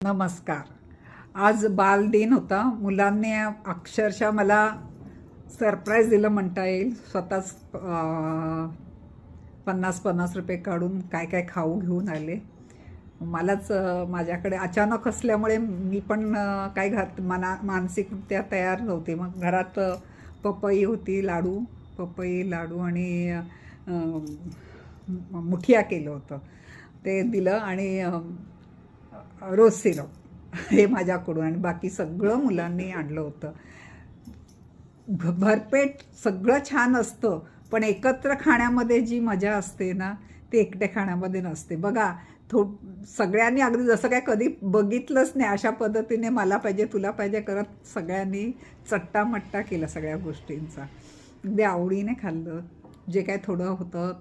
नमस्कार. आज बालदिन होता. मुलांनी अक्षरशः मला सरप्राईज दिलं म्हणता येईल. स्वतःच पन्नास पन्नास रुपये काढून काय काय खाऊ घेऊन आले. मलाच माझ्याकडे अचानक असल्यामुळे मी पण काय घात मना मानसिकरित्या तयार नव्हते. मग घरात पपई होती लाडू पपई लाडू आणि मुठिया केलं होतं. ते दिलं आणि रोज सिरप हे माझ्याकडून आणि बाकी सगळं मुलांनी आणलं होतं. भ- भरपेट सगळं छान असतं पण एकत्र खाण्यामध्ये जी मजा असते ना ती एकट्या खाण्यामध्ये नसते. बघा थो सगळ्यांनी अगदी जसं काय कधी बघितलंच नाही अशा पद्धतीने मला पाहिजे तुला पाहिजे करत सगळ्यांनी चट्टामट्टा केला सगळ्या गोष्टींचा. अगदी आवडीने खाल्लं. जे काय थोडं होतं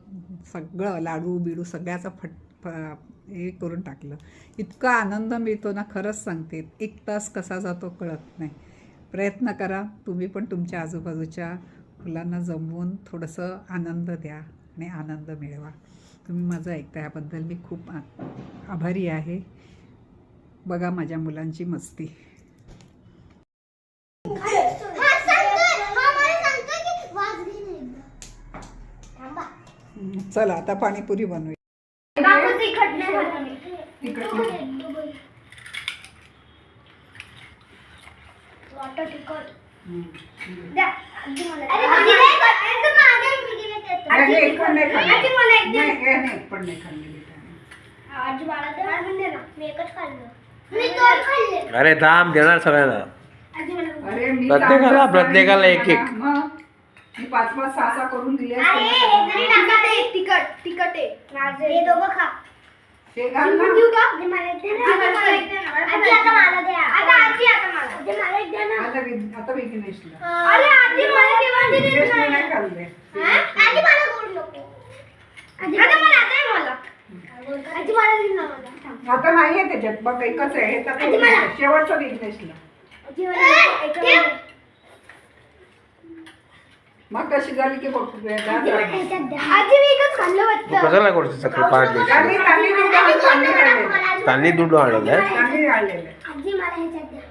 सगळं लाडू बिडू सगळ्याचं फट फ- हे करून टाकलं. इतका आनंद मिळतो ना खरंच सांगते. एक तास कसा जातो कळत नाही. प्रयत्न करा. तुम्ही पण तुमच्या आजूबाजूच्या मुलांना जमवून थोडंसं आनंद द्या आणि आनंद मिळवा. तुम्ही माझं ऐकता याबद्दल मी खूप आ- आभारी आहे. बघा माझ्या मुलांची मस्ती. हा हा चला आता पाणीपुरी बनवूया नाही. द्या, मला- अरे नाही तू देतो. हे पण नाही आजी मला एक खाल्ली. दे. नाही, हे नाही, एक पण नाही खाल्ली बेटा. आजी मला दे. मला पण दे ना. मी एकच खाल्लं. मी दोन खाल्ले. अरे थांब देणार सगळ्यांना आजी मला पण दे. अरे मी प्रत्येकाला- प्रत्येकाला एक- एक. मी पाच पाच सहा सहा करून दिले अरे, हे ना. जरी टाकत आहे. तिखट तिखट आहे माझे हे दोघं खा ते घाल ना. देऊ का? आजी मला एक दे ना. आजी मला एक दे ना. आजी आता मला द्या. आता आजी आता मला. आजी मला एक द्या ना. आता वि- आता विघ्नेशला अरे आजी मला देवाची देत विघ्नेशने नाही. नाही खाल्ले हा? आजी मला गोड नको. आजी आता मला आता आहे मला. आजी मला दे ना मला. थांब. आता नाहीये त्याच्यात बघ एकच आहे हे. शेवटचं विघ्नेशला आजी मला मग कशी झाली की बघ आजी मी एकच तू. कशाला करतो त्यांनी त्यांनी दूध आणून त्यांनी आणलेलं. आजी मला ह्याच्यात द्या.